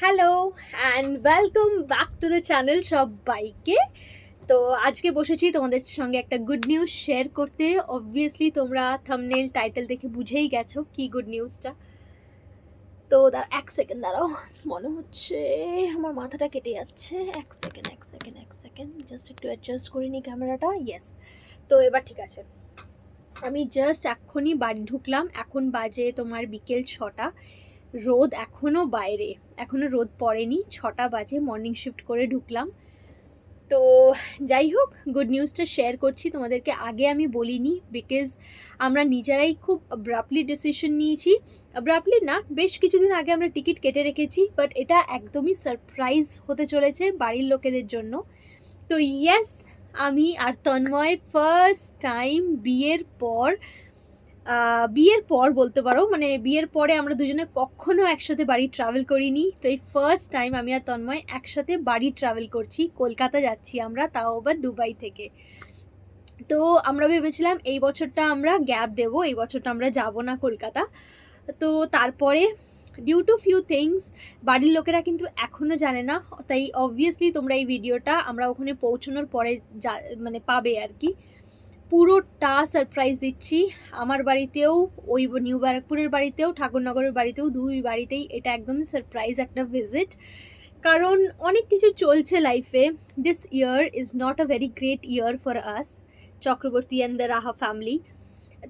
Hello and welcome back to the channel সবাইকে। তো আজকে বসেছি তোমাদের সঙ্গে একটা গুড নিউজ শেয়ার করতে। অবভিয়াসলি তোমরা থামনেল টাইটেল দেখে বুঝেই গেছো কি গুড নিউজটা তো দাঁড়া এক সেকেন্ড দাঁড়াও, মনে হচ্ছে আমার মাথাটা কেটে যাচ্ছে। এক সেকেন্ড এক সেকেন্ড এক সেকেন্ড জাস্ট একটু অ্যাডজাস্ট করে নিই ক্যামেরাটা ইয়েস তো এবার ঠিক আছে। আমি জাস্ট এক্ষুনি বাড়ি ঢুকলাম, এখন বাজে তোমার বিকেল ছটা। রোদ এখনও বাইরে এখনও রোদ পড়েনি। ছটা বাজে মর্নিং শিফট করে ঢুকলাম। তো যাই হোক গুড নিউজটা শেয়ার করছি। তোমাদেরকে আগে আমি বলিনি বিকজ আমরা নিজেরাই খুব অ্যাব্রাপলি ডিসিশন নিয়েছি। অ্যাব্রাপলি না, বেশ কিছুদিন আগে আমরা টিকিট কেটে রেখেছি বাট এটা একদমই সারপ্রাইজ হতে চলেছে বাড়ির লোকেদের জন্য। তো ইয়েস আমি আর তন্ময় ফার্স্ট টাইম বিয়ের পর বিয়ের পর বলতে পারো মানে বিয়ের পরে আমরা দুজনে কখনো একসাথে বাড়ি ট্রাভেল করিনি। তো এই ফার্স্ট টাইম আমি আর তন্ময় একসাথে বাড়ি ট্রাভেল করছি, কলকাতা যাচ্ছি আমরা, তাও আবার দুবাই থেকে। তো আমরা ভেবেছিলাম এই বছরটা আমরা গ্যাপ দেব, এই বছরটা আমরা যাব না কলকাতা। তো তারপরে ডিউ টু ফিউ থিংস বাড়ির লোকেরা কিন্তু এখনও জানে না, তাই অবভিয়াসলি তোমরা এই ভিডিওটা আমরা ওখানে পৌঁছানোর পরে যা মানে পাবে আর কি। পুরোটা সারপ্রাইজ দিচ্ছি। আমার বাড়িতেও, ওই নিউ ব্যারাকপুরের বাড়িতেও ঠাকুরনগরের বাড়িতেও দুই বাড়িতেই এটা একদম সারপ্রাইজ একটা ভিজিট কারণ অনেক কিছু চলছে লাইফে this year is not a very great year for us Chakraborty and the Raha family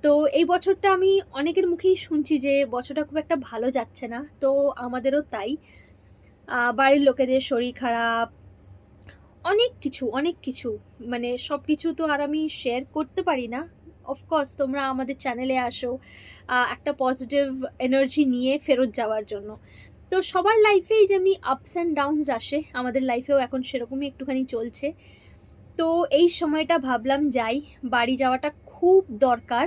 তো এই বছরটা আমি অনেকের মুখেই শুনছি যে, বছরটা খুব একটা ভালো যাচ্ছে না। তো আমাদেরও তাই। বাড়ির লোকেদের শরীর খারাপ অনেক কিছু অনেক কিছু। মানে সব কিছু তো আর আমি শেয়ার করতে পারি না। অফকোর্স তোমরা আমাদের চ্যানেলে আসো একটা পজিটিভ এনার্জি নিয়ে ফেরত যাওয়ার জন্য। তো সবার লাইফেই যেমনি আপস অ্যান্ড ডাউনস আসে, আমাদের লাইফেও এখন সেরকমই একটুখানি চলছে। তো এই সময়টা ভাবলাম যাই, বাড়ি যাওয়াটা খুব দরকার।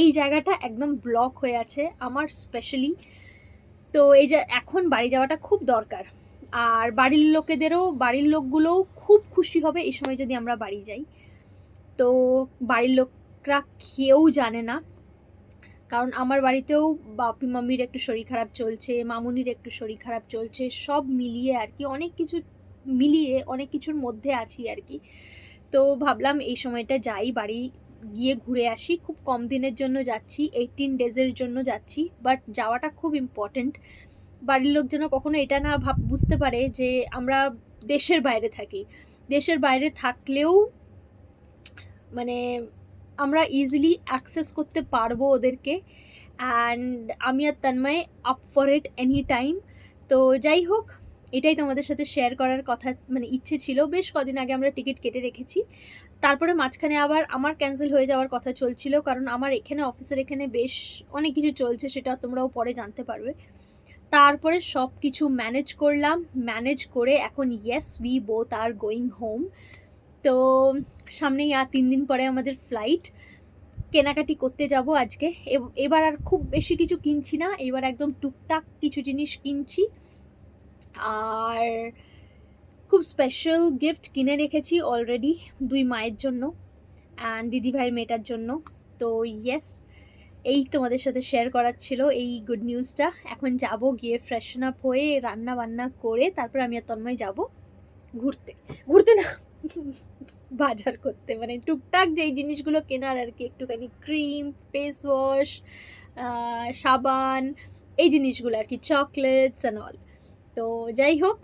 এই জায়গাটা একদম ব্লক হয়ে আছে, আমার স্পেশালি তো এই যে এখন বাড়ি যাওয়াটা খুব দরকার। আর বাড়ির লোকেদেরও, বাড়ির লোকগুলোও খুব খুশি হবে এই সময় যদি আমরা বাড়ি যাই। তো বাড়ির লোকরা কেউ জানে না, কারণ আমার বাড়িতেও বাপি মাম্মির একটু শরীর খারাপ চলছে, মামুনির একটু শরীর খারাপ চলছে, সব মিলিয়ে আর কি, অনেক কিছু মিলিয়ে, অনেক কিছুর মধ্যে আছি আর কি। তো ভাবলাম এই সময়টা যাই, বাড়ি গিয়ে ঘুরে আসি, খুব কম দিনের জন্য যাচ্ছি এইটিন ডেজের জন্য যাচ্ছি বাট যাওয়াটা খুব ইম্পর্ট্যান্ট বাড়ির লোক যেন কখনো এটা না ভাব, বুঝতে পারে যে আমরা দেশের বাইরে থাকি। দেশের বাইরে থাকলেও মানে আমরা ইজিলি অ্যাক্সেস করতে পারব ওদেরকে। অ্যান্ড আমি আর Tanmay up for it any time তো যাই হোক, এটাই তোমাদের সাথে শেয়ার করার কথা মানে ইচ্ছে ছিল। বেশ কদিন আগে আমরা টিকিট কেটে রেখেছি। তারপরে মাঝখানে আবার আমার ক্যান্সেল হয়ে যাওয়ার কথা চলছিল। কারণ আমার এখানে অফিসের এখানে বেশ অনেক কিছু চলছে, সেটা তোমরাও পরে জানতে পারবে। তারপরে সব কিছু ম্যানেজ করলাম। ম্যানেজ করে এখন yes we both are going home তো সামনেই আর তিন দিন পরে আমাদের ফ্লাইট কেনাকাটি করতে যাব আজকে। এব- এবার আর খুব বেশি কিছু কিনছি না। এবার একদম টুকটাক কিছু জিনিস কিনছি। আর খুব স্পেশাল গিফট কিনে রেখেছি অলরেডি দুই মায়ের জন্য। অ্যান্ড দিদিভাইয়ের মেয়েটার জন্য। তো ইয়েস এই তোমাদের সাথে শেয়ার করার ছিল এই গুড নিউজটা এখন যাব গিয়ে ফ্রেশন আপ হয়ে রান্না বান্না করে তারপর আমি আর তন্ময় যাব ঘুরতে। ঘুরতে না, বাজার করতে। মানে টুকটাক যেই জিনিসগুলো কেনার আর কি, একটুখানি ক্রিম ফেস ওয়াশ সাবান, এই জিনিসগুলো আর কি চকলেটস অ্যান্ড অল তো যাই হোক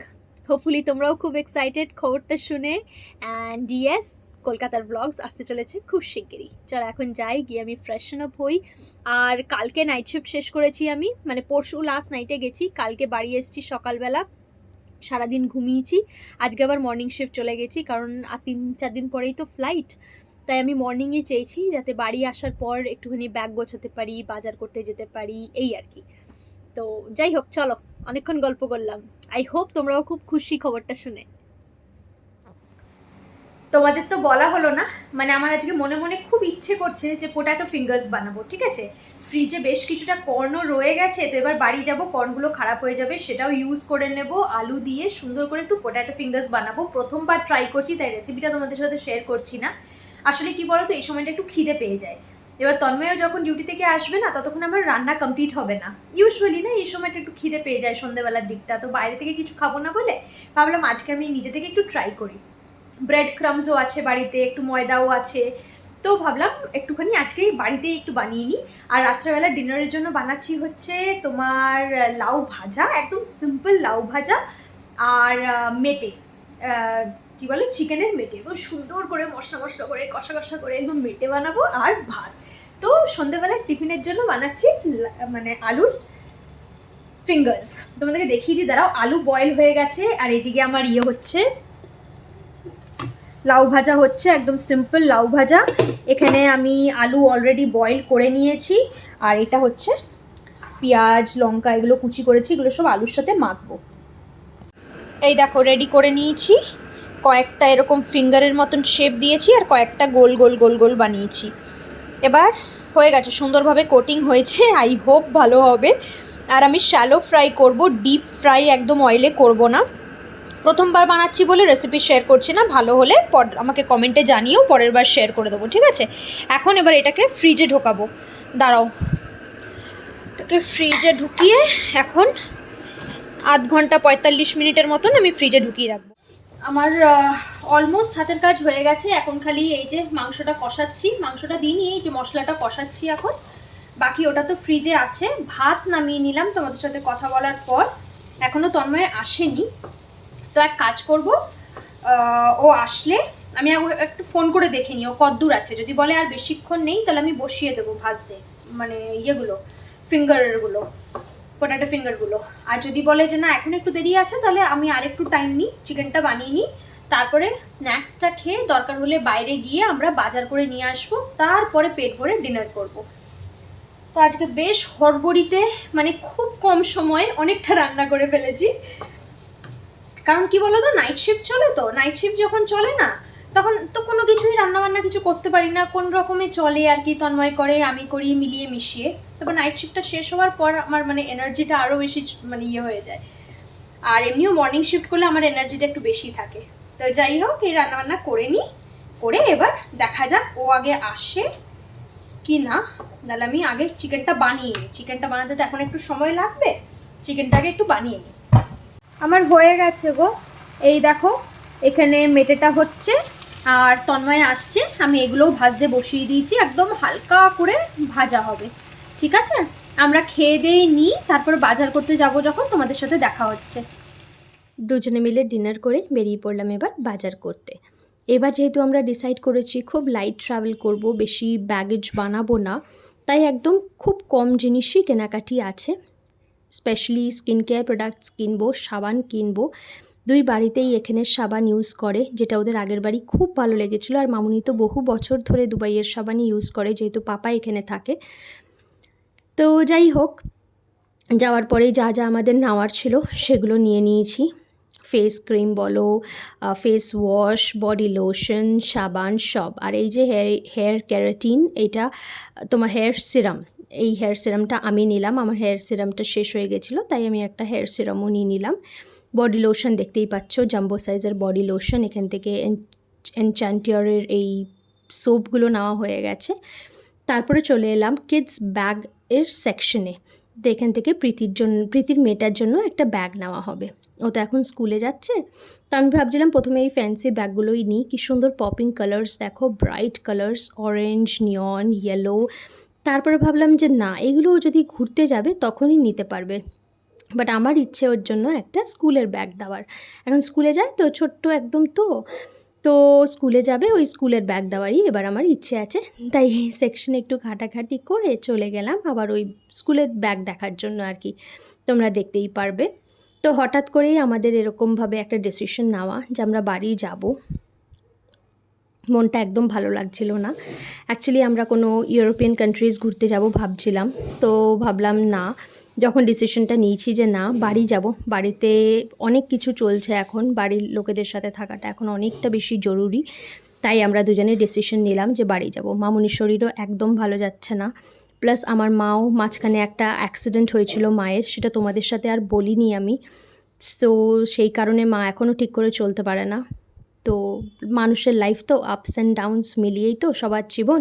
হোপফুলি তোমরাও খুব এক্সাইটেড খবরটা শুনে। অ্যান্ড ইয়েস কলকাতার ব্লগস আসতে চলেছে খুব শিগগিরই। চলো, এখন যাই, গিয়ে আমি ফ্রেশন আপ হই। আর কালকে নাইট শিফট শেষ করেছি আমি মানে পরশু লাস্ট নাইটে গেছি, কালকে বাড়ি এসেছি সকালবেলা। সারাদিন ঘুমিয়েছি, আজকে আবার মর্নিং শিফট চলে গেছি, কারণ আর তিন, চার দিন পরেই তো ফ্লাইট তাই আমি মর্নিংয়ে চেয়েছি যাতে বাড়ি আসার পর একটুখানি ব্যাগ গোছাতে পারি, বাজার করতে যেতে পারি, এই আর কি। তো যাই হোক, চলো, অনেকক্ষণ গল্প করলাম। আই হোপ তোমরাও খুব খুশি খবরটা শুনে। তোমাদের তো বলা হলো না মানে আমার আজকে মনে মনে খুব ইচ্ছে করছে যে পোটাটো ফিঙ্গার্স বানাবো, ঠিক আছে? ফ্রিজে বেশ কিছুটা কর্নও রয়ে গেছে, তো এবার বাড়ি যাব কর্নগুলো খারাপ হয়ে যাবে, সেটাও ইউজ করে নেব, আলু দিয়ে সুন্দর করে একটু পোটাটো ফিঙ্গার্স বানাবো, প্রথমবার ট্রাই করছি, তাই রেসিপিটা তোমাদের সাথে শেয়ার করছি না। আসলে কি বলো তো এই সময়টা একটু খিদে পেয়ে যায়। এবার তন্ময়ও যখন ডিউটি থেকে আসবে না, ততক্ষণ আমার রান্না কমপ্লিট হবে না। ইউজুয়ালি না, এই সময়টা একটু খিদে পেয়ে যায় সন্ধ্যেবেলার দিকটা, তো বাইরে থেকে কিছু খাব না বলে, ভাবলাম আজকে আমি নিজে থেকে একটু ট্রাই করি। ব্রেড ক্রামসও আছে বাড়িতে, একটু ময়দাও আছে। তো ভাবলাম একটুখানি আজকে বাড়িতেই একটু বানিয়ে নিই। আর রাত্রেবেলা ডিনারের জন্য বানাচ্ছি হচ্ছে তোমার লাউ ভাজা, একদম সিম্পল লাউ ভাজা আর মেটে। কি বলে? চিকেনের মেটে। এবং সুন্দর করে মশলা মশলা করে, কষা কষা করে একদম মেটে বানাবো আর ভাত। তো সন্ধ্যেবেলায় টিফিনের জন্য বানাচ্ছি মানে আলুর ফিঙ্গার্স তোমাদেরকে দেখিয়ে দিই, দাঁড়াও, আলু বয়েল হয়ে গেছে আর এদিকে আমার ইয়ে হচ্ছে লাউ ভাজা হচ্ছে, একদম সিম্পল লাউ ভাজা। এখানে আমি আলু অলরেডি বয়েল করে নিয়েছি, আর এটা হচ্ছে পেঁয়াজ, লঙ্কা, এগুলো কুচি করেছি, এগুলো সব আলুর সাথে মাখবো। এই দেখো রেডি করে নিয়েছি। কয়েকটা এরকম ফিঙ্গারের মতন শেপ দিয়েছি, আর কয়েকটা গোল গোল গোল গোল বানিয়েছি। এবার হয়ে গেছে, সুন্দরভাবে কোটিং হয়েছে আই হোপ ভালো হবে। আর আমি শ্যালো ফ্রাই করব ডিপ ফ্রাই একদম অয়েলে করব না। প্রথমবার বানাচ্ছি বলে রেসিপি শেয়ার করছি না, ভালো হলে পর আমাকে কমেন্টে জানিয়েও পরের বার শেয়ার করে দেবো, ঠিক আছে? এখন এবার এটাকে ফ্রিজে ঢোকাবো। দাঁড়াও। এটাকে ফ্রিজে ঢুকিয়ে এখন আধ ঘণ্টা পঁয়তাল্লিশ মিনিটের মতন আমি ফ্রিজে ঢুকিয়ে রাখব। আমার অলমোস্ট হাতের কাজ হয়ে গেছে, এখন খালি এই যে মাংসটা কষাচ্ছি। মাংসটা দিইনি, এই যে মশলাটা কষাচ্ছি এখন। বাকি ওটা তো ফ্রিজে আছে। ভাত নামিয়ে নিলাম তোমাদের সাথে কথা বলার পর। এখনও তন্ময় আসেনি। তো এক কাজ করব ও আসলে আমি একটু ফোন করে দেখে নিই, ও কদ্দূর আছে, যদি বলে আর বেশিক্ষণ নেই, তাহলে আমি বসিয়ে দেবো ভাজতে মানে ইয়েগুলো ফিঙ্গারগুলো পোটাটো ফিঙ্গারগুলো আর যদি বলে যে না, এখন একটু দেরি আছে, তাহলে আমি আর একটু টাইম নিই চিকেনটা বানিয়ে নিই, তারপরে স্ন্যাক্সটা খেয়ে দরকার হলে বাইরে গিয়ে আমরা বাজার করে নিয়ে আসব, তারপরে পেট ভরে ডিনার করব। তো আজকে বেশ হড়বড়িতে মানে খুব কম সময়ে অনেকটা রান্না করে ফেলেছি। কারণ কি বলো তো নাইট শিফট চলে তো নাইট শিফট যখন চলে না, তখন তো কোনো কিছুই রান্না বান্না কিছু করতে পারি না, কোন রকমে চলে আর কি তন্ময় করে, আমি করি, মিলিয়ে মিশিয়ে। তারপর নাইট শিফটটা শেষ হওয়ার পর আমার মানে এনার্জিটা আরও বেশি মানে ইয়ে হয়ে যায়। আর এমনিও মর্নিং শিফট করলে আমার এনার্জিটা একটু বেশি থাকে। তো যাই হোক, এই রান্নাবান্না করে নিই করে এবার দেখা যাক ও আগে আসে কি না। তাহলে আমি আগে চিকেনটা বানিয়ে নিই চিকেনটা বানাতে তো এখন একটু সময় লাগবে চিকেনটাকে একটু বানিয়ে নিই আমার হয়ে গেছে গো। এই দেখো, এখানে মেটেটা হচ্ছে, আর তন্ময় আসছে। আমি এগুলোও ভাজতে বসিয়ে দিয়েছি, একদম হালকা করে ভাজা হবে। ঠিক আছে? আমরা খেয়ে দিয়ে নিই, তারপর বাজার করতে যাব যখন, তোমাদের সাথে দেখা হচ্ছে। দুজনে মিলে ডিনার করে বেরিয়ে পড়লাম এবার বাজার করতে। এবার যেহেতু আমরা ডিসাইড করেছি, খুব লাইট ট্রাভেল করব, বেশি ব্যাগেজ বানাবো না, তাই একদম খুব কম জিনিসই কেনাকাটি আছে। স্পেশালি স্কিন কেয়ার প্রোডাক্টস কিনবো, সাবান কিনবো। দুই বাড়িতেই এখানে সাবান ইউজ করে, যেটা ওদের আগের বাড়ি খুব ভালো লেগেছিলো। আর মামুনি তো বহু বছর ধরে দুবাইয়ের সাবানই ইউজ করে, যেহেতু পাপা এখানে থাকে। তো যাই হোক, যাওয়ার পরে যা যা আমাদের নেওয়ার ছিল, সেগুলো নিয়ে নিয়েছি। ফেস ক্রিম বলো ফেস ওয়াশ, বডি লোশন, সাবান, সব। আর এই যে হেয়ার হেয়ার ক্যারাটিন এটা তোমার হেয়ার সিরাম এই হেয়ার সিরামটা আমি নিলাম। আমার হেয়ার সিরামটা শেষ হয়ে গেছিল, তাই আমি একটা হেয়ার সিরামও নিয়ে নিলাম। বডি লোশন দেখতেই পাচ্ছ জাম্বো সাইজের বডি লোশন এখান থেকে এনচ্যান্টিয়রের এই সোপগুলো নেওয়া হয়ে গেছে। তারপরে চলে এলাম কিডস ব্যাগ এর সেকশনে তো এখান থেকে প্রীতির জন্য প্রীতির মেয়েটার জন্য একটা ব্যাগ নেওয়া হবে। ও তো এখন স্কুলে যাচ্ছে। তো আমি ভাবছিলাম প্রথমে এই ফ্যান্সি ব্যাগগুলোই নিই। কি সুন্দর পপিং কালার্স দেখো bright colours orange neon yellow তারপরে ভাবলাম যে না এগুলো যদি ঘুরতে যাবে তখনই নিতে পারবে। বাট আমার ইচ্ছে ওর জন্য একটা স্কুলের ব্যাগ দেওয়ার। এখন স্কুলে যায় তো, ছোট্ট একদম তো। তো স্কুলে যাবে, ওই স্কুলের ব্যাগ দেওয়ারই এবার আমার ইচ্ছে আছে। তাই সেকশনে একটু ঘাটাঘাটি করে চলে গেলাম আবার ওই স্কুলের ব্যাগ দেখার জন্য আর কি। তোমরা দেখতেই পারবে। তো হঠাৎ করেই আমাদের এরকমভাবে একটা ডিসিশন নেওয়া যে আমরা বাড়ি যাব। মনটা একদম ভালো লাগছিল না। অ্যাকচুয়ালি আমরা কোনো ইউরোপিয়ান কান্ট্রিজ ঘুরতে যাব ভাবছিলাম, তো ভাবলাম না। যখন ডিসিশনটা নিয়েছি যে না, বাড়ি যাব। বাড়িতে অনেক কিছু চলছে এখন, বাড়ির লোকেদের সাথে থাকাটা এখন অনেকটা বেশি জরুরি। তাই আমরা দুজনে ডিসিশন নিলাম যে বাড়ি যাব। মামুনির শরীরও একদম ভালো যাচ্ছে না। প্লাস আমার মাও মাঝখানে একটা অ্যাক্সিডেন্ট হয়েছিল মায়ের, সেটা তোমাদের সাথে আর বলিনি আমি। তো সেই কারণে মা এখনও ঠিক করে চলতে পারে না। তো মানুষের লাইফ তো আপস অ্যান্ড ডাউনস মিলিয়েই তো সবার জীবন।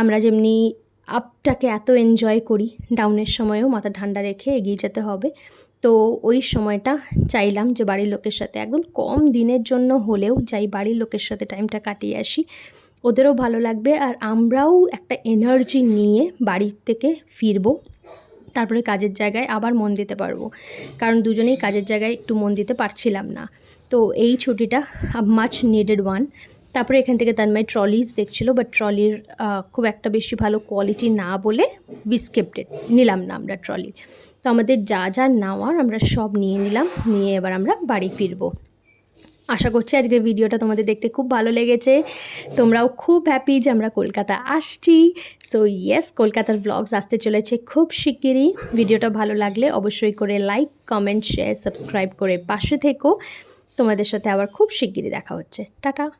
আমরা যেমনি আপটাকে এত এনজয় করি ডাউনের সময়ও মাথা ঠান্ডা রেখে এগিয়ে যেতে হবে। তো ওই সময়টা চাইলাম যে বাড়ির লোকের সাথে, একদম কম দিনের জন্য হলেও যাই বাড়ির লোকের সাথে টাইমটা কাটিয়ে আসি। ওদেরও ভালো লাগবে আর আমরাও একটা এনার্জি নিয়ে বাড়ির থেকে ফিরবো, তারপরে কাজের জায়গায় আবার মন দিতে পারব। কারণ দুজনেই কাজের জায়গায় একটু মন দিতে পারছিলাম না। তো এই ছুটিটা মাচ নিডেড ওয়ান তারপরে এখান থেকে তার তানমাই ট্রলিজ দেখছিল বাট ট্রলির খুব একটা বেশি ভালো কোয়ালিটি না বলে বিস্কেপ্টেড নিলাম না আমরা ট্রলি তো আমাদের যা যা নেওয়ার আমরা সব নিয়ে নিলাম, নিয়ে এবার আমরা বাড়ি ফিরবো। আশা করছি আজকের ভিডিওটা তোমাদের দেখতে খুব ভালো লেগেছে। তোমরাও খুব হ্যাপি যে আমরা কলকাতা আসছি। সো ইয়েস কলকাতার ব্লগস আসতে চলেছে খুব শিগগিরই। ভিডিওটা ভালো লাগলে অবশ্যই করে লাইক কমেন্ট শেয়ার সাবস্ক্রাইব করে পাশে থেকো। তোমাদের সাথে আবার খুব শিগগিরই দেখা হচ্ছে। টাটা।